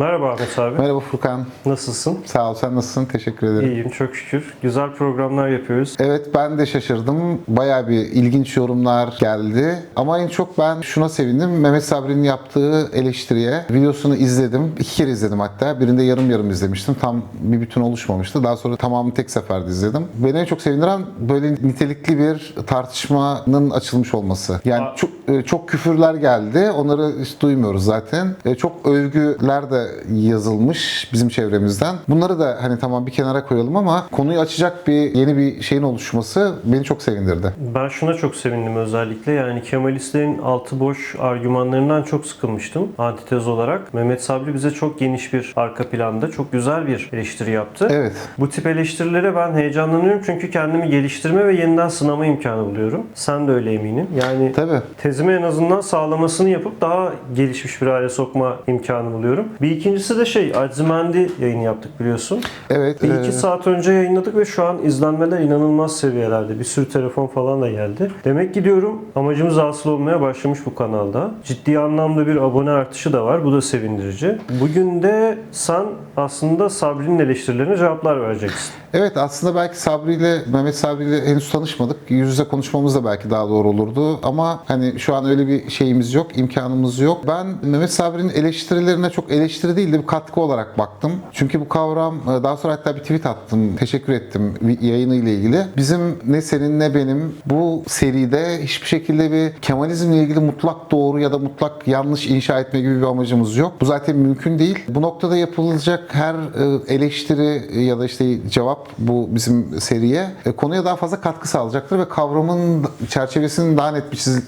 Merhaba Ahmet abi. Merhaba Furkan. Nasılsın? Sağ ol. Sen nasılsın? Teşekkür ederim. İyiyim çok şükür. Güzel programlar yapıyoruz. Evet ben de şaşırdım. Bayağı bir ilginç yorumlar geldi. Ama en çok ben şuna sevindim. Mehmet Sabri'nin yaptığı eleştiriye. Videosunu izledim. İki kere izledim hatta. Birinde yarım yarım izlemiştim. Tam bir bütün oluşmamıştı. Daha sonra tamamını tek seferde izledim. Beni en çok sevindiren böyle nitelikli bir tartışmanın açılmış olması. Yani Aa. çok çok küfürler geldi. Onları hiç duymuyoruz zaten. E, Çok övgüler de yazılmış bizim çevremizden. Bunları da hani tamam bir kenara koyalım ama konuyu açacak bir yeni bir şeyin oluşması beni çok sevindirdi. Ben şuna çok sevindim özellikle. Yani Kemalistlerin altı boş argümanlarından çok sıkılmıştım antitez olarak. Mehmet Sabri bize çok geniş bir arka planda çok güzel bir eleştiri yaptı. Evet. Bu tip eleştirilere ben heyecanlanıyorum çünkü kendimi geliştirme ve yeniden sınama imkanı buluyorum. Sen de öyle eminim. Yani Tabii. Tezimi en azından sağlamasını yapıp daha gelişmiş bir hale sokma imkanı buluyorum. Bir ikincisi de şey Aczimendi yayını yaptık biliyorsun. Evet. Bir e, iki saat önce yayınladık ve şu an izlenmeler inanılmaz seviyelerde. Bir sürü telefon falan da geldi. Demek ki diyorum amacımız asıl olmaya başlamış bu kanalda. Ciddi anlamda bir abone artışı da var. Bu da sevindirici. Bugün de sen aslında Sabri'nin eleştirilerine cevaplar vereceksin. Evet aslında belki Sabri ile Mehmet Sabri ile henüz tanışmadık. Yüz yüze konuşmamız da belki daha doğru olurdu. Ama hani şu an öyle bir şeyimiz yok, imkanımız yok. Ben Mehmet Sabri'nin eleştirilerine çok eleştiri değil de bir katkı olarak baktım. Çünkü bu kavram e, daha sonra hatta bir tweet attım. Teşekkür ettim yayını ile ilgili. Bizim ne senin ne benim bu seride hiçbir şekilde bir Kemalizmle ilgili mutlak doğru ya da mutlak yanlış inşa etme gibi bir amacımız yok. Bu zaten mümkün değil. Bu noktada yapılacak her e, eleştiri ya da işte cevap bu bizim seriye e, konuya daha fazla katkı sağlayacaktır ve kavramın çerçevesinin daha net bir çiz-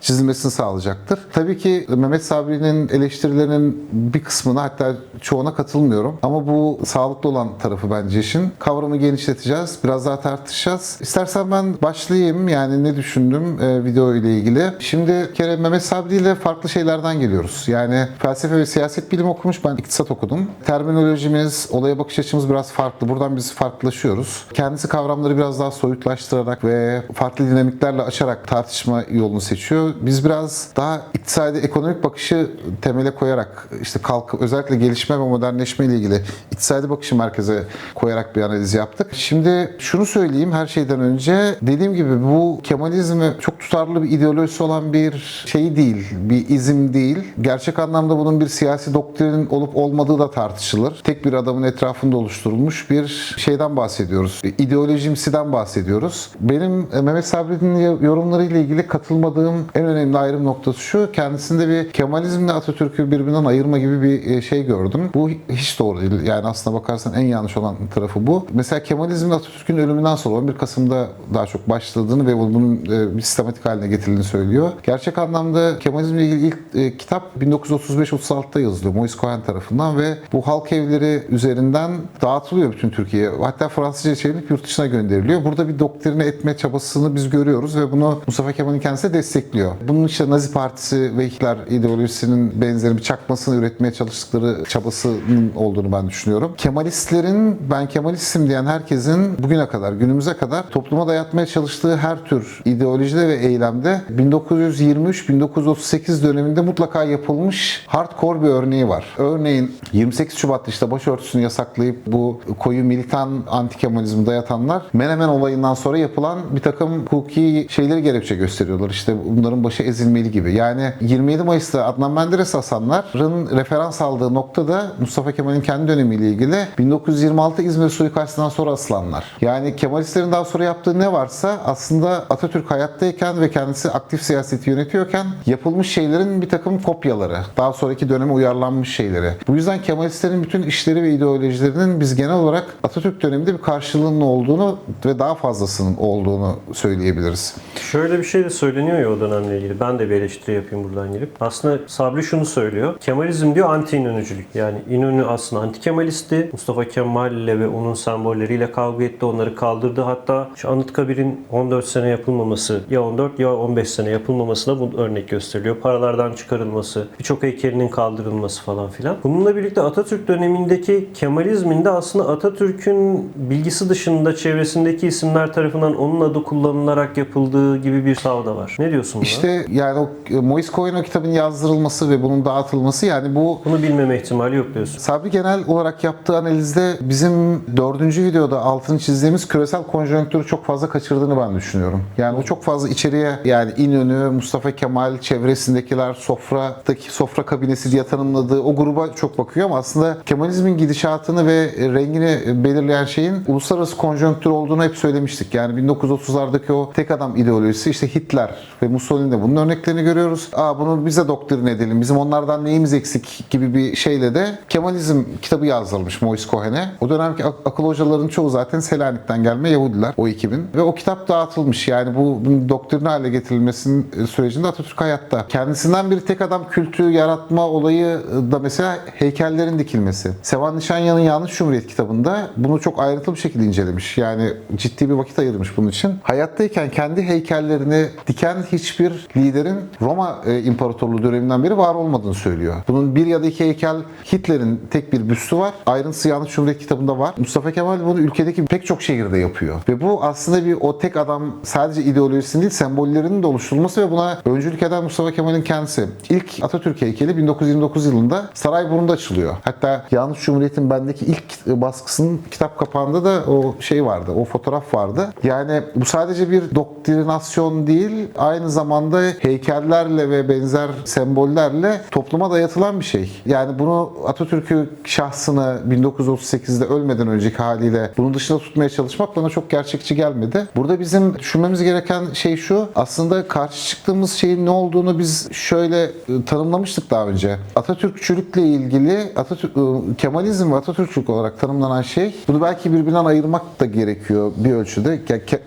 çizilmesini sağlayacaktır. Tabii ki Mehmet Sabri'nin eleştirilerinin bir kısmına hatta çoğuna katılmıyorum. Ama bu sağlıklı olan tarafı bence işin. Kavramı genişleteceğiz. Biraz daha tartışacağız. İstersen ben başlayayım. Yani ne düşündüm e, video ile ilgili. Şimdi bir kere Mehmet Sabri ile farklı şeylerden geliyoruz. Yani felsefe ve siyaset bilimi okumuş. Ben iktisat okudum. Terminolojimiz, olaya bakış açımız biraz farklı. Buradan biz farklılaşıyoruz. Kendisi kavramları biraz daha soyutlaştırarak ve farklı dinamiklerle açarak tartışma yolunu seçiyor. Biz biraz daha iktisadi, ekonomik bakışı temele koyarak işte kalk özellikle gelişme ve modernleşme ile ilgili iktisadi bakışı merkeze koyarak bir analiz yaptık. Şimdi şunu söyleyeyim her şeyden önce dediğim gibi bu Kemalizmi çok tutarlı bir ideolojisi olan bir şey değil, bir izim değil. Gerçek anlamda bunun bir siyasi doktrin olup olmadığı da tartışılır. Tek bir adamın etrafında oluşturulmuş bir şeyden bahsediyoruz. İdeolojimsiden bahsediyoruz. Benim e, Mehmet Sabri'nin yorumlarıyla ilgili katılmadığım en önemli ayrım noktası şu. Kendisinde bir Kemalizmle Atatürk'ü birbirinden ayırma gibi bir e, şey gördüm. Bu hiç doğru değil. Yani aslına bakarsan en yanlış olan tarafı bu. Mesela Kemalizmle Atatürk'ün ölümünden sonra 11 Kasım'da daha çok başladığını ve bunun e, bir sistematik haline getirildiğini söylüyor. Gerçek anlamda Kemalizmle ilgili ilk e, kitap 1935-36'da yazılıyor Moise Cohen tarafından ve bu halk evleri üzerinden dağıtılıyor bütün Türkiye'ye. Hatta Fransızca çevrilip yurt dışına gönderiliyor. Burada bir doktrine etme çabasını biz görüyoruz ve bunu Mustafa Kemal'in kendisi de destekliyor. Bunun işte Nazi Partisi ve Hitler ideolojisinin benzeri bir çakmasını üretmeye çalıştıkları çabasının olduğunu ben düşünüyorum. Kemalistlerin, ben Kemalistim diyen herkesin bugüne kadar, günümüze kadar topluma dayatmaya çalıştığı her tür ideolojide ve eylemde 1923-1938 döneminde mutlaka yapılmış hardcore bir örneği var. Örneğin 28 Şubat'ta işte başörtüsünü yasaklayıp bu koyu militan anti-Kemalizmi dayatanlar Menemen olayından sonra yapılan bir takım hukuki şeyleri gerekçe gösteriyorlar. İşte bunların başı ezilmeli gibi. Yani 27 Mayıs'ta Adnan Menderes asanların referans aldığı noktada Mustafa Kemal'in kendi dönemiyle ilgili 1926 İzmir suikastından sonra asılanlar. Yani Kemalistlerin daha sonra yaptığı ne varsa aslında Atatürk hayattayken ve kendisi aktif siyaseti yönetiyorken yapılmış şeylerin bir takım kopyaları. Daha sonraki döneme uyarlanmış şeyleri. Bu yüzden Kemalistlerin bütün işleri ve ideolojilerinin biz genel olarak Atatürk döneminde bir karşılığının olduğunu ve daha fazlasının olduğunu söyleyebiliriz. Şöyle bir şey de söyleniyor ya o dönemle ilgili. Ben de bir eleştiri yapayım buradan girip. Aslında Sabri şunu söylüyor. Kemalizm diyor anti İnönücülük. Yani İnönü aslında anti Kemalisti. Mustafa Kemal ile ve onun sembolleriyle kavga etti. Onları kaldırdı. Hatta şu Anıtkabir'in 14 sene yapılmaması ya 14 ya 15 sene yapılmamasına bu örnek gösteriliyor. Paralardan çıkarılması, birçok heykelinin kaldırılması falan filan. Bununla birlikte Atatürk dönemindeki Kemalizmin de aslında Atatürk'ün bilgisi dışında çevresindeki isimler tarafından onun adı kullanılarak yapıldığı gibi bir savda var. Ne diyorsun buna? İşte yani o e, Moise Cohen o kitabın yazdırılması ve bunun dağıtılması yani bu Bunu bilmeme ihtimali yok diyorsun. Sabri genel olarak yaptığı analizde bizim dördüncü videoda altını çizdiğimiz küresel konjonktürü çok fazla kaçırdığını ben düşünüyorum. Yani o çok fazla içeriye yani İnönü, Mustafa Kemal, çevresindekiler, sofradaki sofra kabinesi diye tanımladığı o gruba çok bakıyor ama aslında Kemalizmin gidişatını ve rengini belirleyen şeyin uluslararası konjonktür olduğunu hep söylemiştik. Yani 1930'lardaki o tek adam ideolojisi işte Hitler ve Mussolini'de bunun örneklerini görüyoruz. Aa bunu bize doktrin edelim. Bizim onlardan neyimiz eksik gibi bir şeyle de Kemalizm kitabı yazdırılmış Moise Cohen'e. O dönemki ak- akıl hocaların çoğu zaten Selanik'ten gelme Yahudiler o ekibin. Ve o kitap dağıtılmış. Yani bu doktrin hale getirilmesinin e, sürecinde Atatürk hayatta. Kendisinden bir tek adam kültü yaratma olayı da mesela heykellerin dikilmesi. Sevan Nişanyan'ın Yanlış Cumhuriyet kitabında bunu çok ayrıntılı bir şekilde incelemiş. Yani ciddi bir vakit ayırmış bunun için. Hayattayken kendi heykellerini diken hiçbir liderin Roma e, İmparatorluğu döneminden beri var olmadığını söylüyor. Bunun bir ya da iki heykel Hitler'in tek bir büstü var. Ayrıntısı Yanlış Cumhuriyet kitabında var. Mustafa Kemal bunu ülkedeki pek çok şehirde yapıyor. Ve bu aslında bir o tek adam sadece ideolojisinin değil sembollerinin de oluşturulması ve buna öncülük eden Mustafa Kemal'in kendisi. İlk Atatürk heykeli 1929 yılında Sarayburnu'nda açılıyor. Hatta Yanlış Cumhuriyet'in bendeki ilk baskısının kitap kapağında da o şey vardı. O fotoğraf vardı. Yani bu sadece bir doktrinasyon değil, aynı zamanda heykellerle ve benzer sembollerle topluma dayatılan bir şey. Yani bunu Atatürk'ü şahsını 1938'de ölmeden önceki haliyle bunun dışında tutmaya çalışmak bana çok gerçekçi gelmedi. Burada bizim düşünmemiz gereken şey şu. Aslında karşı çıktığımız şeyin ne olduğunu biz şöyle e, tanımlamıştık daha önce. Atatürkçülükle ilgili Atatürk, e, Kemalizm ve Atatürkçülük olarak tanımlanan şey bunu belki birbirinden ayırmak da gerekiyor bir ölçüde.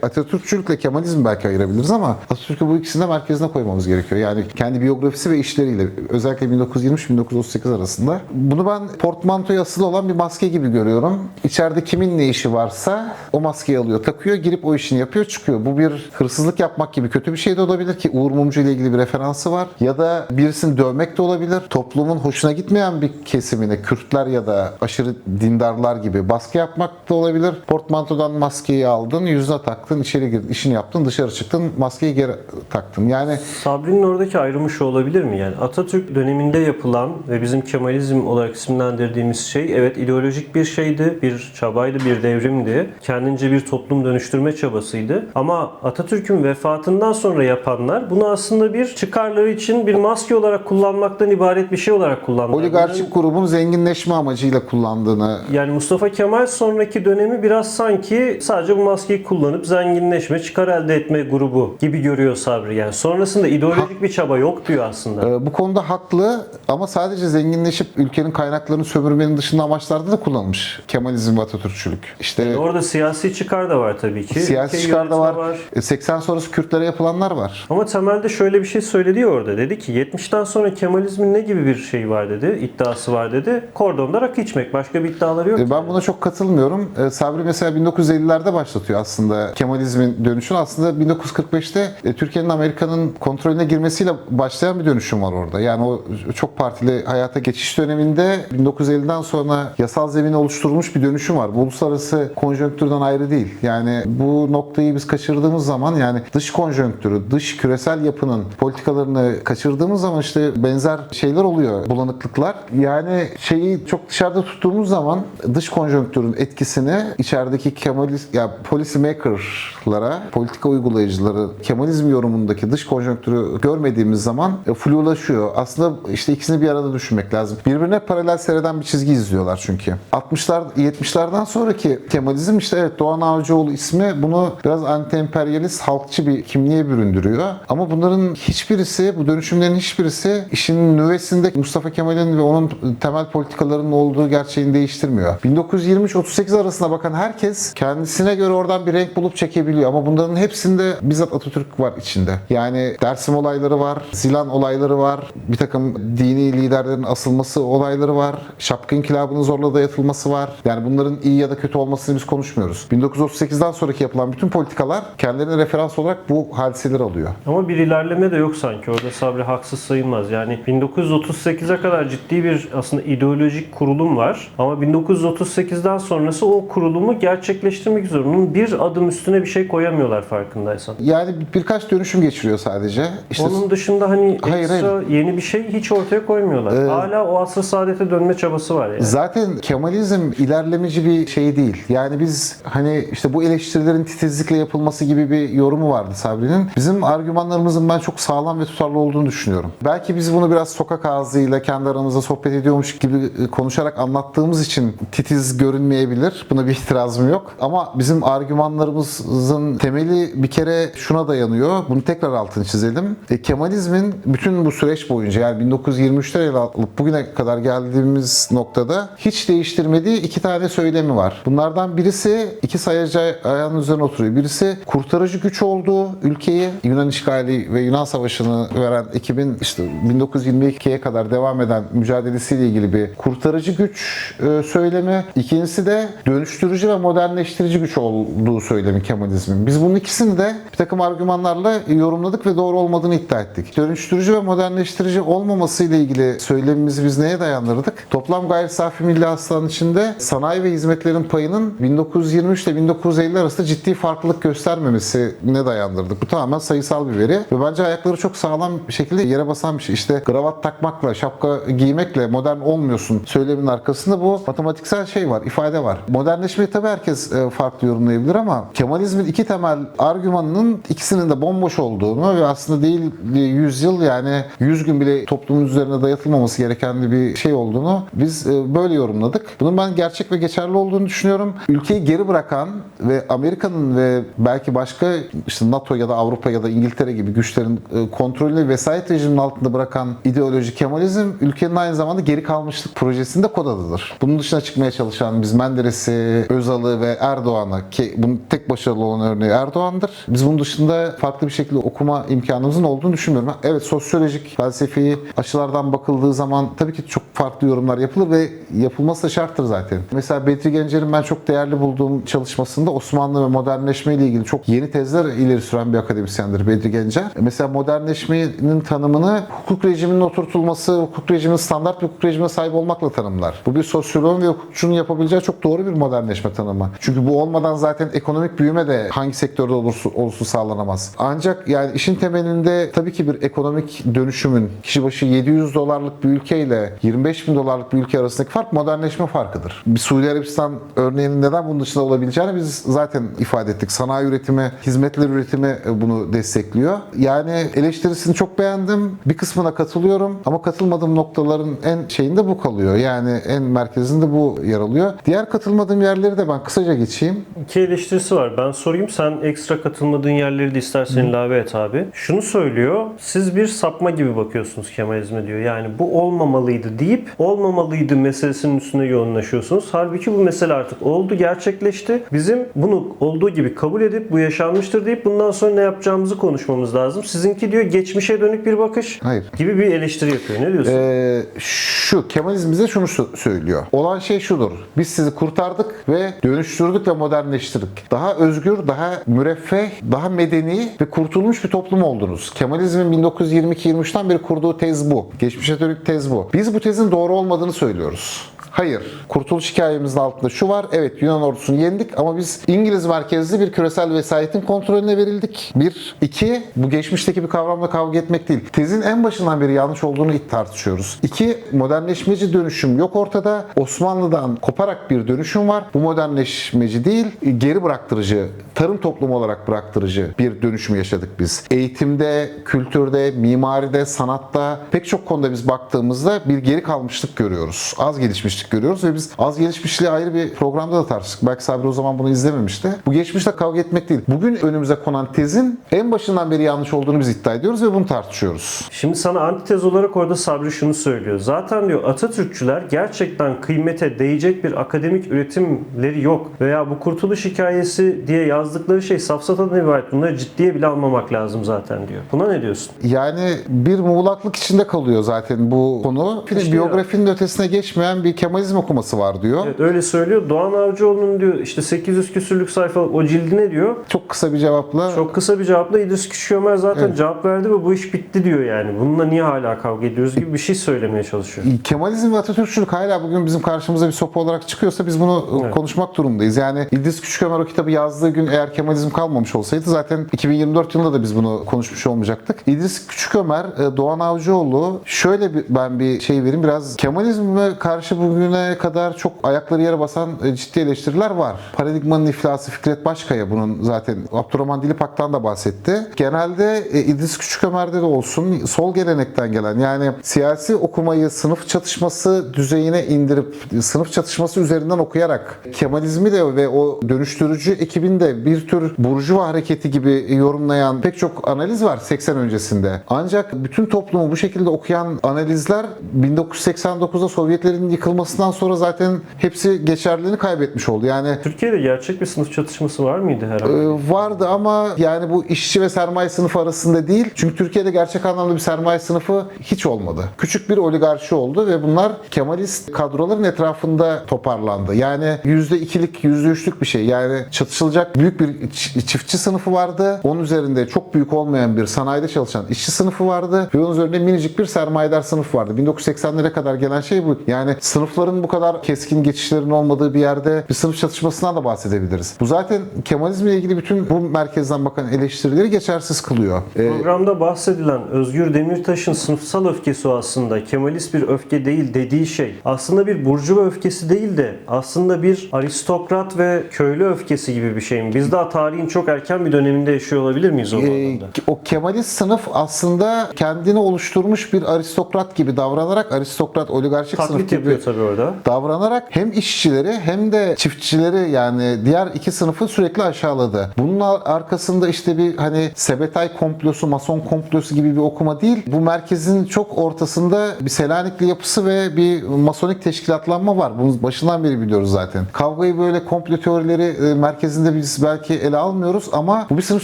Atatürkçülükle Kemalizm belki ayırabiliriz ama Atatürk'ü bu ikisini de merkezine koymamız gerekiyor. Yani kendi biyografisi ve işleriyle özellikle 1923-1938 arasında. Bunu ben portmantoya asılı olan bir maske gibi görüyorum. İçeride kimin ne işi varsa o maskeyi alıyor, takıyor, girip o işini yapıyor, çıkıyor. Bu bir hırsızlık yapmak gibi kötü bir şey de olabilir ki Uğur Mumcu ile ilgili bir referansı var. Ya da birisini dövmek de olabilir. Toplumun hoşuna gitmeyen bir kesimine, Kürtler ya da aşırı dindarlar gibi baskı yapmak da olabilir. Portmantodan maskeyi aldın, yüzüne taktın, içeri girdin, işini yaptın, dışarı çıktın, maskeyi geri taktın. Yani Sabri'nin oradaki ayrımı şu olabilir mi? Yani Atatürk döneminde yapılan ve bizim Kemalizm olarak isimlendirdiğimiz şey evet ideolojik bir şeydi, bir çabaydı, bir devrimdi. Kendince bir toplum dönüştürme çabasıydı. Ama Atatürk'ün vefatından sonra yapanlar bunu aslında bir çıkarları için bir maske olarak kullanmaktan ibaret bir şey olarak kullandılar. oligarşik grubun zenginleşme amacıyla kullandığını Yani Mustafa Kemal sonraki dönemi biraz sanki sadece bu maskeyi kullanıp zenginleşme, çıkar elde etme grubu gibi görüyor Sabri. Yani sonrasında ideolojik bir çaba yok diyor aslında. Ee, Bu konuda haklı ama sadece zenginleşip ülkenin kaynaklarını sömürmenin dışında amaçlarda da kullanılmış Kemalizm ve Atatürkçülük. İşte Orada siyasi çıkar da var tabii ki. siyasi Ülke çıkar da var. E, 80 sonrası Kürtlere yapılanlar var. Ama temelde şöyle bir şey söyledi orada. Dedi ki 70'ten sonra Kemalizmin ne gibi bir şey var dedi, iddiası var dedi. Kordonda rakı içmek. Başka bir iddiaları yok. E, Ben buna çok katılmıyorum. E, Sabri mesela 1950'lerde başlatıyor aslında Kemalizmin dönüşünü. Aslında 1945'te e, Türkiye'nin Amerika'nın kontrolüne girmesiyle başlayan bir dönüşüm var orada. Yani o çok partili hayata geçiş döneminde 1950'den sonra yasal zemini oluşturulmuş bir dönüşüm var. Bu uluslararası konjonktürden ayrı değil. Yani bu noktayı biz kaçırdığımız zaman yani dış konjonktürü, dış küresel yapının politikalarını kaçırdığımız zaman işte benzer şeyler oluyor. Bulanıklıklar. Yani şeyi çok dışarıda tuttuğumuz zaman dış konjonktürün etkisini içerideki Kemalist ya policy maker'lara, politika uygulayıcıları Kemalizm yorumundaki dış konjonktürü görmediğimiz zaman e, flulaşıyor. Aslında işte ikisini bir arada düşünmek lazım. Birbirine paralel seyreden bir çizgi izliyorlar çünkü. 60'lar 70'lerden sonraki Kemalizm işte evet Doğan Avcıoğlu ismi bunu biraz anti-emperyalist halkçı bir kimliğe büründürüyor. Ama bunların hiçbirisi, bu dönüşümlerin hiçbirisi işin nüvesinde Mustafa Kemal'in ve onun temel politikalarının olduğu gerçeğini değiştirmiyor. 1923-38 arasına bakan herkes kendisine göre oradan bir renk bulup çekebiliyor. Ama bunların hepsinde bizzat Atatürk var içinde. Yani Dersim olayları var, Zilan olayları var, bir takım dini liderlerin asılması olayları var, Şapka İnkılabı'nın zorla dayatılması var. Yani bunların iyi ya da kötü olmasını biz konuşmuyoruz. 1938'den sonraki yapılan bütün politikalar kendilerine referans olarak bu hadiseleri alıyor. Ama bir ilerleme de yok sanki. Orada Sabri haksız sayılmaz. Yani 1938'e kadar ciddi bir aslında ideolojik kurulum var. Ama 1938'den sonrası o kurulumu gerçekleştirmek üzere onun bir adım üstüne bir şey koyamıyorlar farkındaysan. Yani birkaç dönüşüm dönüşüm geçiriyor sadece. İşte Onun dışında hani Hayır, ekstra yeni bir şey hiç ortaya koymuyorlar. Ee, Hala o asr saadete dönme çabası var yani. Zaten Kemalizm ilerlemeci bir şey değil. Yani biz hani işte bu eleştirilerin titizlikle yapılması gibi bir yorumu vardı Sabri'nin. Bizim argümanlarımızın ben çok sağlam ve tutarlı olduğunu düşünüyorum. Belki biz bunu biraz sokak ağzıyla kendi aramızda sohbet ediyormuş gibi e, konuşarak anlattığımız için titiz görünmeyebilir. Buna bir itirazım yok. Ama bizim argümanlarımızın temeli bir kere şuna dayanıyor. Bunu tekrar altını çizelim. E, Kemalizmin bütün bu süreç boyunca yani 1923'te ele alıp bugüne kadar geldiğimiz noktada hiç değiştirmediği iki tane söylemi var. Bunlardan birisi iki sayacı ayağının üzerine oturuyor. Birisi kurtarıcı güç olduğu ülkeyi Yunan işgali ve Yunan Savaşı'nı veren ekibin işte 1922'ye kadar devam eden mücadelesiyle ilgili bir kurtarıcı güç e, söylemi. İkincisi de dönüştürücü ve modernleştirici güç olduğu söylemi Kemalizmin. Biz bunun ikisini de bir takım argümanlarla yorumladık ve doğru olmadığını iddia ettik. Dönüştürücü ve modernleştirici olmaması ile ilgili söylemimizi biz neye dayandırdık? Toplam gayri safi milli hasılanın içinde sanayi ve hizmetlerin payının 1923 ile 1950 arasında ciddi farklılık göstermemesine dayandırdık. Bu tamamen sayısal bir veri ve bence ayakları çok sağlam bir şekilde yere basan bir şey. İşte kravat takmakla, şapka giymekle modern olmuyorsun söylemin arkasında bu matematiksel şey var, ifade var. Modernleşmeyi tabii herkes e, farklı yorumlayabilir ama Kemalizmin iki temel argümanının ikisinin de bomboş olduğunu ve aslında değil 100 yıl yani 100 gün bile toplumun üzerine dayatılmaması gereken bir şey olduğunu biz e, böyle yorumladık. Bunun ben gerçek ve geçerli olduğunu düşünüyorum. Ülkeyi geri bırakan ve Amerika'nın ve belki başka işte NATO ya da Avrupa ya da İngiltere gibi güçlerin e, kontrolü vesayet rejiminin altında bırakan ideoloji Kemalizm ülkenin aynı zamanda geri kalmışlık projesinde kod adıdır. Bunun dışına çıkmaya çalışan biz Menderes'i, Özal'ı ve Erdoğan'ı ki bunun tek başarılı olan örneği Erdoğan'dır. Biz bunun dışında farklı bir şekilde okuma imkanımızın olduğunu düşünmüyorum. Evet sosyolojik, felsefi açılardan bakıldığı zaman tabii ki çok farklı yorumlar yapılır ve yapılması da şarttır zaten. Mesela Bedri Gencer'in ben çok değerli bulduğum çalışmasında Osmanlı ve modernleşme ile ilgili çok yeni tezler ileri süren bir akademisyendir Bedri Gencer. Mesela modernleşmenin tanımını hukuk rejiminin oturtulması, hukuk rejiminin standart bir hukuk rejimine sahip olmakla tanımlar. Bu bir sosyoloğun ve hukukçunun yapabileceği çok doğru bir modernleşme tanımı. Çünkü bu olmadan zaten ekonomik büyüme de hangi sektörde olursa olsun sağlanamaz. Ancak yani işin temelinde tabii ki bir ekonomik dönüşümün kişi başı 700 dolarlık bir ülkeyle 25 bin dolarlık bir ülke arasındaki fark modernleşme farkıdır. Bir Suudi Arabistan örneğinin neden bunun dışında olabileceğini biz zaten ifade ettik. Sanayi üretimi, hizmetler üretimi bunu destekliyor. Yani eleştirisini çok beğendim. Bir kısmına katılıyorum ama katılmadığım noktaların en şeyinde bu kalıyor. Yani en merkezinde bu yer alıyor. Diğer katılmadığım yerleri de ben kısaca geçeyim. İki eleştirisi var. Ben sorayım sen ekstra katılmadığın yerleri de istersen ilave et abi. Şunu söylüyor. Siz bir sapma gibi bakıyorsunuz Kemalizme diyor. Yani bu olmamalıydı deyip olmamalıydı meselesinin üstüne yoğunlaşıyorsunuz. Halbuki bu mesele artık oldu, gerçekleşti. Bizim bunu olduğu gibi kabul edip bu yaşanmıştır deyip bundan sonra ne yapacağımızı konuşmamız lazım. Sizinki diyor geçmişe dönük bir bakış Hayır. gibi bir eleştiri yapıyor. Ne diyorsun? Ee, şu Kemalizm bize şunu sö- söylüyor. Olan şey şudur. Biz sizi kurtardık ve dönüştürdük ve modernleştirdik. Daha özgür, daha müreffeh, daha medeni ve kurtulmuş bir toplum oldunuz. Kemalizmin 1922-23'ten beri kurduğu tez bu. Geçmişe dönük tez bu. Biz bu tezin doğru olmadığını söylüyoruz. Hayır. Kurtuluş hikayemizin altında şu var. Evet Yunan ordusunu yendik ama biz İngiliz merkezli bir küresel vesayetin kontrolüne verildik. Bir. iki Bu geçmişteki bir kavramla kavga etmek değil. Tezin en başından beri yanlış olduğunu tartışıyoruz. İki. Modernleşmeci dönüşüm yok ortada. Osmanlı'dan koparak bir dönüşüm var. Bu modernleşmeci değil, geri bıraktırıcı, tarım toplumu olarak bıraktırıcı bir dönüşüm yaşadık biz. Eğitimde, kültürde, mimaride, sanatta pek çok konuda biz baktığımızda bir geri kalmışlık görüyoruz. Az gelişmişlik görüyoruz ve biz az gelişmişliği ayrı bir programda da tartıştık. Belki Sabri o zaman bunu izlememişti. Bu geçmişte kavga etmek değil. Bugün önümüze konan tezin en başından beri yanlış olduğunu biz iddia ediyoruz ve bunu tartışıyoruz. Şimdi sana antitez olarak orada Sabri şunu söylüyor. Zaten diyor Atatürkçüler gerçekten kıymete değecek bir akademik üretimleri yok. Veya bu kurtuluş hikayesi diye yazdıkları şey safsatadan ibaret. Bunları ciddiye bile almamak lazım zaten diyor. Buna ne diyorsun? Yani bir muğlaklık içinde kalıyor zaten bu konu. İşte biyografinin ötesine geçmeyen bir Kemalizm okuması var diyor. Evet öyle söylüyor. Doğan Avcıoğlu'nun diyor işte 800 küsürlük sayfalık o cildine diyor. Çok kısa bir cevapla Çok kısa bir cevapla İdris Küçükömer zaten cevap verdi ve bu iş bitti diyor yani. Bununla niye hala kavga ediyoruz gibi bir şey söylemeye çalışıyor. Kemalizm ve Atatürkçülük hala bugün bizim karşımıza bir sopa olarak çıkıyorsa biz bunu Evet. konuşmak durumundayız. Yani İdris Küçükömer o kitabı yazdığı gün eğer Kemalizm kalmamış olsaydı zaten 2024 yılında da biz bunu konuşmuş olmayacaktık. İdris Küçükömer, e, Doğan Avcıoğlu şöyle bir, ben bir şey vereyim biraz Kemalizme karşı bugüne kadar çok ayakları yere basan e, ciddi eleştiriler var. Paradigmanın iflası Fikret Başkaya bunun zaten Abdurrahman Dilipak'tan da bahsetti. Genelde e, İdris Küçükömer'de de olsun sol gelenekten gelen yani siyasi okumayı sınıf çatışması düzeyine indirip sınıf çatışması üzerinden okuyarak Kemalizmi de ve o dönüştürücü ekibin de bir tür burjuva hareketi gibi yorumlayan pek çok analiz var 80 öncesinde. Ancak bütün toplumu bu şekilde okuyan analizler 1989'da Sovyetlerin yıkılmasından sonra zaten hepsi geçerliliğini kaybetmiş oldu. Yani Türkiye'de gerçek bir sınıf çatışması var mıydı herhalde? ee, vardı ama yani bu işçi ve sermaye sınıfı arasında değil. Çünkü Türkiye'de gerçek anlamda bir sermaye sınıfı hiç olmadı. Küçük bir oligarşi oldu ve bunlar Kemalist kadroların etrafında toparlandı. Yani %2'lik, %3'lük bir şey. Yani çatışılacak büyük bir çiftçi sınıfı vardı. Onun üzerinde çok büyük olmayan bir sanayide çalışan işçi sınıfı vardı. Ve onun üzerinde minicik bir sermayedar sınıf vardı. 1980'lere kadar gelen şey bu. Yani sınıfların bu kadar keskin geçişlerin olmadığı bir yerde bir sınıf çatışmasından da bahsedebiliriz. Bu zaten Kemalizmle ilgili bütün bu merkezden bakan eleştirileri geçersiz kılıyor. Ee, Programda bahsedilen Özgür Demirtaş'ın sınıfsal öfkesi o aslında Kemalist bir öfke değil dediği şey aslında bir burjuva öfkesi değil de aslında bir aristokrat ve köylü öfkesi gibi bir şey mi? Biz daha tarihin çok erken bir döneminde yaşıyor olabilir miyiz o e, anlamda? o Kemalist sınıf aslında kendini oluşturmuş bir aristokrat gibi davranarak aristokrat oligarşik sınıf Taklit gibi yapıyor tabii orada. davranarak hem işçileri hem de çiftçileri yani diğer iki sınıfı sürekli aşağıladı. Bunun ar- arkasında işte bir hani Sebetay komplosu, Mason komplosu gibi bir okuma değil. Bu merkezin çok ortasında bir Selanikli yapısı ve bir Masonik teşkilatlanma var. Bunu başından beri biliyoruz zaten. Kavgayı böyle komplo teorileri e, merkezinde biz belki ele almıyoruz ama bu bir sınıf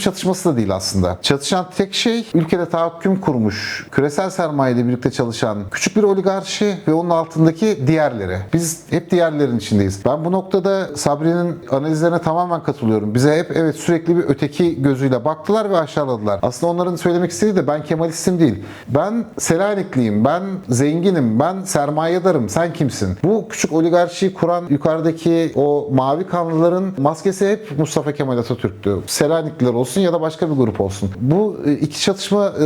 çatışması da değil aslında. Çatışan tek şey ülkede tahakküm kurmuş, küresel sermayeyle birlikte çalışan küçük bir oligarşi ve onun altındaki diğerleri. Biz hep diğerlerin içindeyiz. Ben bu noktada Sabri'nin analizlerine tamamen katılıyorum. Bize hep evet sürekli bir öteki gözüyle baktılar ve aşağıladılar. Aslında onların söylemek istediği de ben Kemalistim değil. Ben Selanikliyim, ben zenginim, ben sermayedarım, sen kimsin? Bu küçük oligarşiyi kuran yukarıdaki o mavi kanlıların maskesi hep Mustafa Kemal Atatürk'tü. Selanikliler olsun ya da başka bir grup olsun. Bu e, iki çatışma e,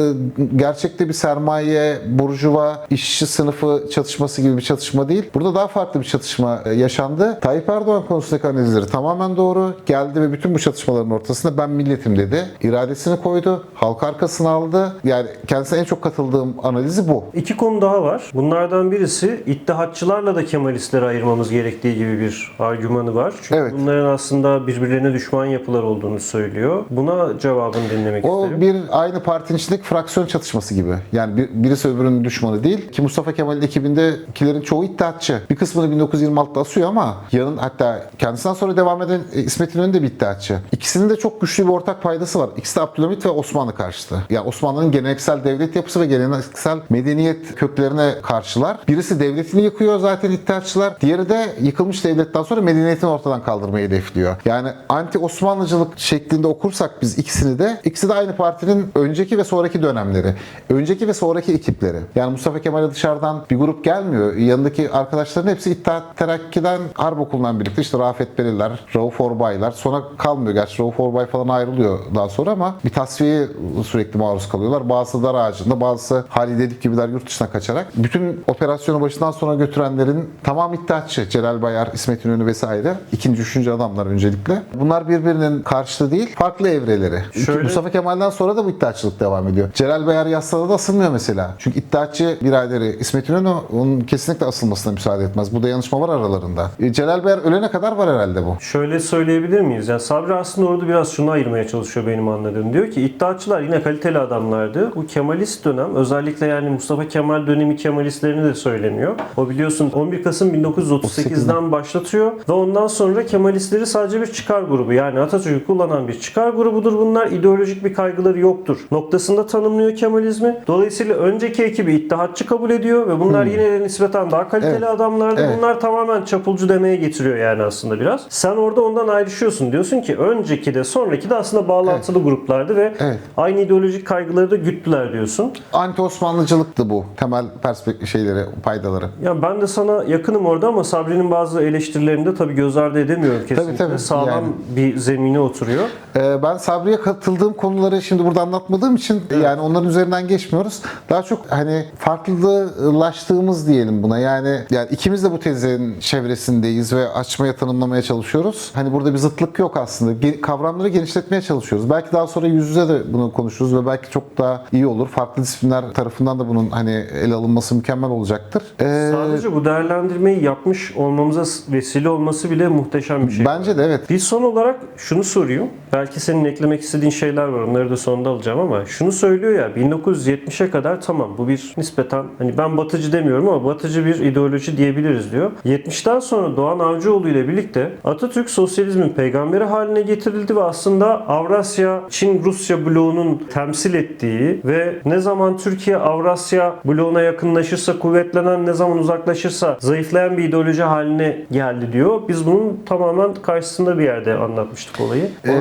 gerçekte bir sermaye, burjuva, işçi sınıfı çatışması gibi bir çatışma değil. Burada daha farklı bir çatışma e, yaşandı. Tayyip Erdoğan konusundaki analizleri tamamen doğru. Geldi ve bütün bu çatışmaların ortasında ben milletim dedi. İradesini koydu. Halk arkasına aldı. Yani kendisine en çok katıldığım analizi bu. İki konu daha var. Bunlardan birisi İttihatçılarla da Kemalistleri ayırmamız gerektiği gibi bir argümanı var. Çünkü Evet. bunların aslında birbirlerine düşman yapılar olduğunu söylüyor. Buna cevabını dinlemek O isterim. bir aynı partinin içindeki fraksiyon çatışması gibi. Yani bir, birisi öbürünün düşmanı değil. Ki Mustafa Kemal'in ekibindekilerin çoğu iddiatçı. Bir kısmını 1926'da asıyor ama yanın hatta kendisinden sonra devam eden e, İsmet İnönü de bir iddiatçı. İkisinin de çok güçlü bir ortak paydası var. İkisi de Abdülhamit ve Osmanlı karşıtı. Yani Osmanlı'nın geleneksel devlet yapısı ve geleneksel medeniyet köklerine karşılar. Birisi devletini yıkıyor zaten iddiatçılar. Diğeri de yıkılmış devletten sonra medeniyetini ortadan kaldırmayı hedefliyor. Yani anti Osmanlıcılık şeklinde okursak biz ikisini de ikisi de aynı partinin önceki ve sonraki dönemleri. Önceki ve sonraki ekipleri. Yani Mustafa Kemal'e dışarıdan bir grup gelmiyor. Yanındaki arkadaşların hepsi İttihat Terakki'den harp okulundan birlikte işte Rafet Beliler, Rauf Orbaylar. Sonra kalmıyor. Gerçi Rauf Orbay falan ayrılıyor daha sonra ama bir tasfiyeye sürekli maruz kalıyorlar. Bazısı dar ağacında, bazısı Halide Edip gibiler yurt dışına kaçarak. Bütün operasyonu başından sona götürenlerin tamam iddiatçı. Celal Bayar, İsmet İnönü vesaire. İkinci, üçüncü adamlar öncelikle. Bunlar birbirinin karşıtı değil, farklı evreleri. Şöyle- Mustafa Kemal'den sonra da bu iddiatçılık devam ediyor. Celal Bayar yassada da asılmıyor mesela. Çünkü iddiatçı biraderi İsmet İnönü onun kesinlikle asılmasına müsaade etmez. Bu dayanışma var aralarında. E, Celal Bayar ölene kadar var herhalde bu. Şöyle söyleyebilir miyiz? Yani Sabri aslında orada biraz şunu ayırmaya çalışıyor benim anladığım. Diyor ki iddiatçılar yine kaliteli adamlardı. Bu Kemalist dönem özellikle yani Mustafa Kemal dönemi Kemalistlerini de söylemiyor. O biliyorsun 11 Kasım 1938'den başlatıyor ve ondan sonra Kemalistleri sadece bir çıkar grubu. Yani Atatürk'ü kullanan bir çıkar grubudur bunlar. İdeolojik bir kaygıları yoktur. Noktasında tanımlıyor Kemalizmi. Dolayısıyla önceki ekibi iddiatçı kabul ediyor ve bunlar yine de nispeten daha kaliteli Evet. Adamlarda Evet. bunlar tamamen çapulcu demeye getiriyor yani aslında biraz. Sen orada ondan ayrışıyorsun. Diyorsun ki önceki de sonraki de aslında bağlantılı gruplardı ve Evet. aynı ideolojik kaygıları da güttüler diyorsun. Anti Osmanlıcılıktı bu temel perspektif şeyleri, paydaları. Ya ben de sana yakınım orada ama Sabri'nin bazı eleştirilerini de tabii göz ardı edemiyorum kesinlikle. tabii. Sağlam Yani. bir zemine oturuyor. Ee, ben Sabri'ye katıldığım konuları şimdi burada anlatmadığım için yani onların üzerinden geçmiyoruz. Daha çok hani farklılaştığımız diyelim buna. Yani yani ikimiz de bu tezin çevresindeyiz ve açmaya tanımlamaya çalışıyoruz. Hani burada bir zıtlık yok aslında. Kavramları genişletmeye çalışıyoruz. Belki daha sonra yüz yüze de bunu konuşuruz ve belki çok daha iyi olur. Farklı disiplinler tarafından da bunun hani ele alınması mükemmel olacaktır. Ee, Sadece bu değerlendirmeyi yapmış olmamıza vesile olması bile muhteşem bir şey. bence de evet. Bir son olarak şunu sorayım. Belki senin eklemek istediğin şeyler var. Onları da sonunda alacağım ama şunu söylüyor ya 1970'e kadar tamam bu bir nispeten hani ben batıcı demiyorum ama batıcı bir ideoloji diyebiliriz diyor. 70'ten sonra Doğan Avcıoğlu ile birlikte Atatürk sosyalizmin peygamberi haline getirildi ve aslında Avrasya Çin Rusya bloğunun temsil ettiği ve ne zaman Türkiye Avrasya bloğuna yakınlaşırsa kuvvetlenen ne zaman uzaklaşırsa zayıflayan bir ideoloji haline geldi diyor. Biz bunun tamamen karşısında bir yerde anlatmıştık olayı. Ee,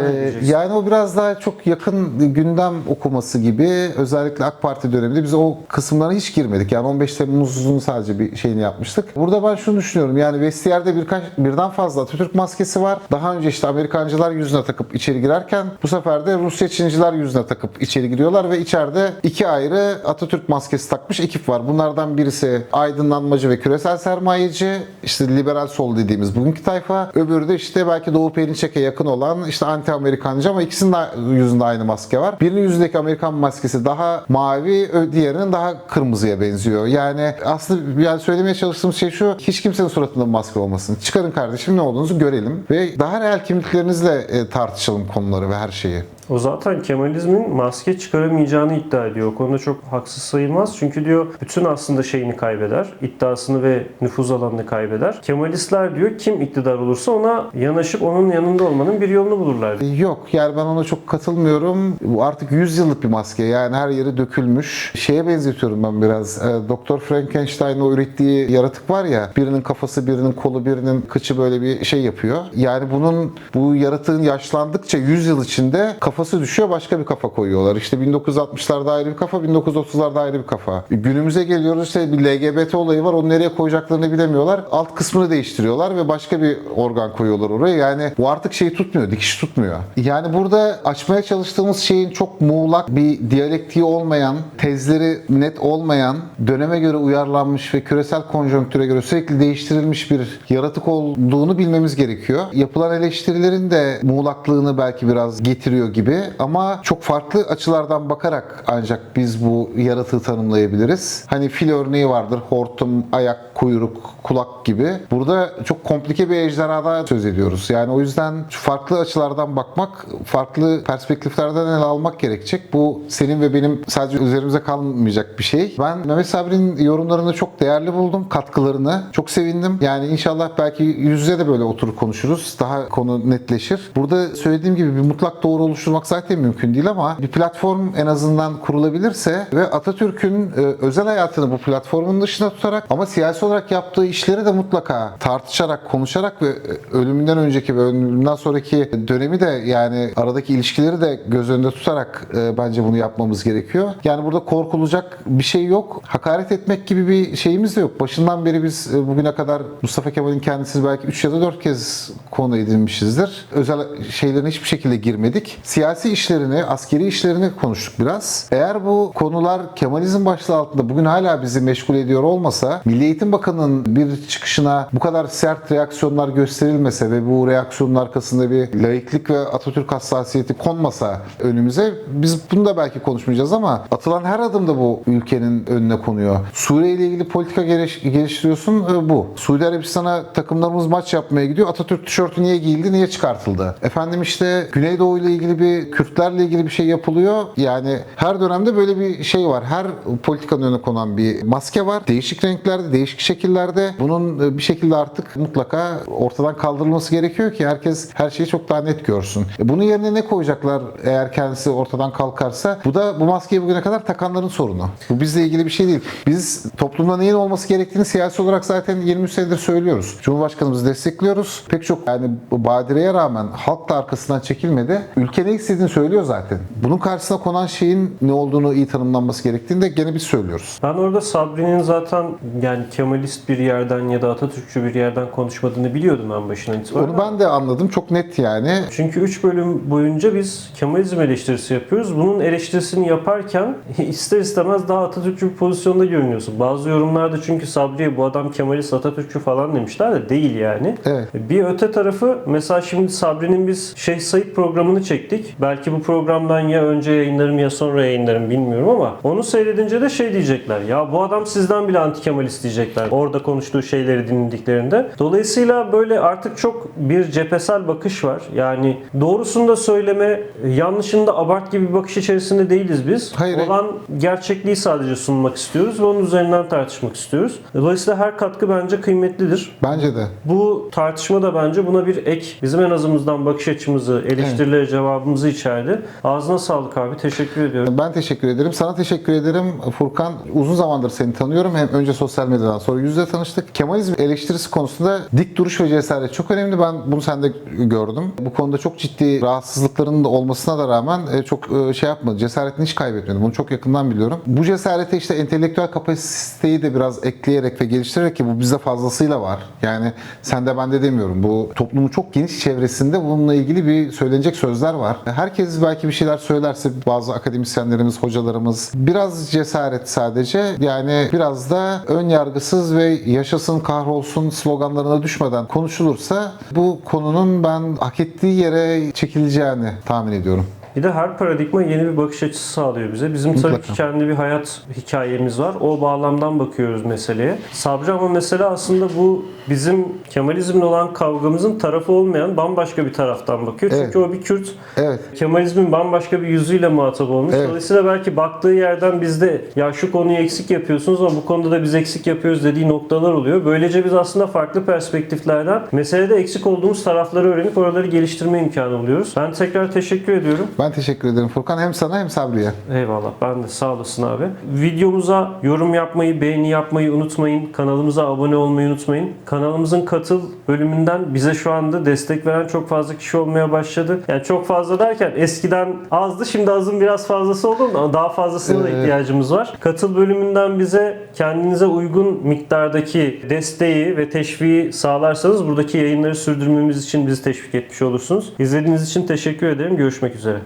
yani o biraz daha çok yakın gündem okuması gibi özellikle AK Parti döneminde biz o kısımlara hiç girmedik. Yani 15 Temmuz'un sadece bir şeyini yapmıştık. Burada ben şunu düşünüyorum. Yani vestiyerde birkaç birden fazla Atatürk maskesi var. Daha önce işte Amerikancılar yüzüne takıp içeri girerken bu sefer de Rusya Çinciler yüzüne takıp içeri giriyorlar ve içeride iki ayrı Atatürk maskesi takmış ekip var. Bunlardan birisi aydınlanmacı ve küresel sermayeci, işte liberal sol dediğimiz bugünkü tayfa. Öbürü de işte belki Doğu Perinçek'e yakın olan işte anti Amerikancı ama ikisinin de yüzünde aynı maske var. Birinin yüzündeki Amerikan maskesi daha mavi, diğerinin daha kırmızıya benziyor. Yani aslında yani söylemeye çalıştığım şey şu, hiç kimsenin suratında maske olmasın. Çıkarın kardeşim ne olduğunuzu görelim ve daha real kimliklerinizle e, tartışalım konuları ve her şeyi. O zaten Kemalizmin maske çıkaramayacağını iddia ediyor. O konuda çok haksız sayılmaz. Çünkü diyor bütün aslında şeyini kaybeder. iddiasını ve nüfuz alanını kaybeder. Kemalistler diyor kim iktidar olursa ona yanaşıp onun yanında olmanın bir yolunu bulurlar. diyor. Yok yani ben ona çok katılmıyorum. Bu artık 100 yıllık bir maske yani her yeri dökülmüş. Şeye benzetiyorum ben biraz. E, Doktor Frankenstein'ın o ürettiği yaratık var ya birinin kafası, birinin kolu, birinin kıçı böyle bir şey yapıyor. Yani bunun bu yaratığın yaşlandıkça 100 yıl içinde kafası düşüyor başka bir kafa koyuyorlar. İşte 1960'larda ayrı bir kafa, 1930'larda ayrı bir kafa. Günümüze geliyoruz işte bir LGBT olayı var. Onu nereye koyacaklarını bilemiyorlar. Alt kısmını değiştiriyorlar ve başka bir organ koyuyorlar oraya. Yani bu artık şey tutmuyor, dikiş tutmuyor. Yani burada açmaya çalıştığımız şeyin çok muğlak bir diyalektiği olmayan, tezleri net olmayan, döneme göre uyarlanmış ve küresel konjonktüre göre sürekli değiştirilmiş bir yaratık olduğunu bilmemiz gerekiyor. Yapılan eleştirilerin de muğlaklığını belki biraz getiriyor gibi ama çok farklı açılardan bakarak ancak biz bu yaratığı tanımlayabiliriz. Hani fil örneği vardır. Hortum, ayak, kuyruk, kulak gibi. Burada çok komplike bir ejderhadan söz ediyoruz. Yani o yüzden farklı açılardan bakmak, farklı perspektiflerden ele almak gerekecek. Bu senin ve benim sadece üzerimize kalmayacak bir şey. Ben Mehmet Sabri'nin yorumlarını çok değerli buldum. Katkılarını. Çok sevindim. Yani inşallah belki yüz yüze de böyle oturup konuşuruz. Daha konu netleşir. Burada söylediğim gibi bir mutlak doğru oluşturmak zaten mümkün değil ama bir platform en azından kurulabilirse ve Atatürk'ün e, özel hayatını bu platformun dışında tutarak ama siyasi olarak yaptığı işleri de mutlaka tartışarak, konuşarak ve e, ölümünden önceki ve ölümünden sonraki dönemi de yani aradaki ilişkileri de göz önünde tutarak e, bence bunu yapmamız gerekiyor. Yani burada korkulacak bir şey yok. Hakaret etmek gibi bir şeyimiz de yok. Başından beri biz bugüne kadar Mustafa Kemal'in kendisini belki 3 ya da 4 kez konu edinmişizdir. Özel şeylerine hiçbir şekilde girmedik. Siyasi işlerini, askeri işlerini konuştuk biraz. Eğer bu konular Kemalizm başlığı altında bugün hala bizi meşgul ediyor olmasa, Milli Eğitim Bakanı'nın bir çıkışına bu kadar sert reaksiyonlar gösterilmese ve bu reaksiyonun arkasında bir laiklik ve Atatürk hassasiyeti konmasa önümüze biz bunu da belki konuşmayacağız ama atılan her adımda bu ülkenin önüne konuyor. Suriye ile ilgili politika geliş- geliştiriyorsun e, bu. Suudi Arabistan'a takımlarımız maç yapmaya gidiyor. Atatürk tişörtü niye giyildi, niye çıkartıldı? Efendim işte Güneydoğu ile ilgili bir Şimdi Kürtlerle ilgili bir şey yapılıyor. Yani her dönemde böyle bir şey var. Her politikanın önüne konan bir maske var. Değişik renklerde, değişik şekillerde. Bunun e, bir şekilde artık mutlaka ortadan kaldırılması gerekiyor ki herkes her şeyi çok daha net görsün. E, Bunun yerine ne koyacaklar eğer kendisi ortadan kalkarsa? Bu da bu maskeyi bugüne kadar takanların sorunu. Bu bizle ilgili bir şey değil. Biz toplumda neyin olması gerektiğini siyasi olarak zaten 23 senedir söylüyoruz. Cumhurbaşkanımızı destekliyoruz. Pek çok yani bu badireye rağmen halk da arkasından çekilmedi. Ülke ne istediğini söylüyor zaten. Bunun karşısına konan şeyin ne olduğunu iyi tanımlanması gerektiğini de gene biz söylüyoruz. Ben orada Sabri'nin zaten yani Kemalist bir yerden ya da Atatürkçü bir yerden konuşmadığını biliyordum en başından itibaren. Onu ben de anladım. Çok net yani. Çünkü 3 bölüm boyunca biz Kemalizm eleştirisi yapıyoruz. Bunun eleştirisini yaparken ister istemez daha Atatürkçü bir pozisyonda görünüyorsun. Bazı yorumlarda çünkü Sabri'ye bu adam Kemalist Atatürkçü falan demişler de değil yani. Evet. Bir öte tarafı mesela şimdi Sabri'nin biz Şeyh Said programını çektik. Belki bu programdan ya önce yayınlarım ya sonra yayınlarım bilmiyorum ama onu seyredince de şey diyecekler. Ya bu adam sizden bile anti Kemalist diyecekler. Orada konuştuğu şeyleri dinlediklerinde. Dolayısıyla böyle artık çok bir cephesel bakış var. Yani doğrusunu da söyleme, yanlışını da abart gibi bir bakış içerisinde değiliz biz. Hayır. Olan gerçekliği sadece sunmak istiyoruz ve onun üzerinden tartışmak istiyoruz. Dolayısıyla her katkı bence kıymetlidir. Bence de. Bu tartışma da bence buna bir ek. Bizim en azımızdan bakış açımızı, eleştirilere cevabımızı içerdi. Ağzına sağlık abi. Teşekkür ediyorum. Ben teşekkür ederim. Sana teşekkür ederim Furkan. Uzun zamandır seni tanıyorum. Hem önce sosyal medyadan sonra yüz yüze tanıştık. Kemalizm eleştirisi konusunda dik duruş ve cesaret çok önemli. Ben bunu sende gördüm. Bu konuda çok ciddi rahatsızlıkların da olmasına da rağmen e, çok e, şey yapmadı. Cesaretini hiç kaybetmedi. Bunu çok yakından biliyorum. Bu cesarete işte entelektüel kapasiteyi de biraz ekleyerek ve geliştirerek ki bu bizde fazlasıyla var. Yani sen de ben de demiyorum. Bu toplumun çok geniş çevresinde bununla ilgili bir söylenecek sözler var. Herkes belki bir şeyler söylerse bazı akademisyenlerimiz, hocalarımız biraz cesaret sadece yani biraz da ön yargısız ve yaşasın kahrolsun sloganlarına düşmeden konuşulursa bu konunun ben hak ettiği yere çekileceğini tahmin ediyorum. Bir de her paradigma yeni bir bakış açısı sağlıyor bize. Bizim tabii Mutlaka. ki kendi bir hayat hikayemiz var. O bağlamdan bakıyoruz meseleye. Sabri ama mesele aslında bu bizim Kemalizmle olan kavgamızın tarafı olmayan bambaşka bir taraftan bakıyor. Evet. Çünkü o bir Kürt. Evet. Kemalizmin bambaşka bir yüzüyle muhatap olmuş. Evet. Dolayısıyla belki baktığı yerden bizde ya şu konuyu eksik yapıyorsunuz ama bu konuda da biz eksik yapıyoruz dediği noktalar oluyor. Böylece biz aslında farklı perspektiflerden meselede eksik olduğumuz tarafları öğrenip oraları geliştirme imkanı buluyoruz. Ben tekrar teşekkür ediyorum. Ben teşekkür ederim Furkan hem sana hem Sabri'ye. Eyvallah. Ben de sağ olasın abi. Videomuza yorum yapmayı, beğeni yapmayı unutmayın. Kanalımıza abone olmayı unutmayın. Kanalımızın katıl bölümünden bize şu anda destek veren çok fazla kişi olmaya başladı. Yani çok fazla derken eskiden azdı şimdi azın biraz fazlası oldu ama daha fazlasına da ihtiyacımız var. Katıl bölümünden bize kendinize uygun miktardaki desteği ve teşviği sağlarsanız buradaki yayınları sürdürmemiz için bizi teşvik etmiş olursunuz. İzlediğiniz için teşekkür ederim. Görüşmek üzere.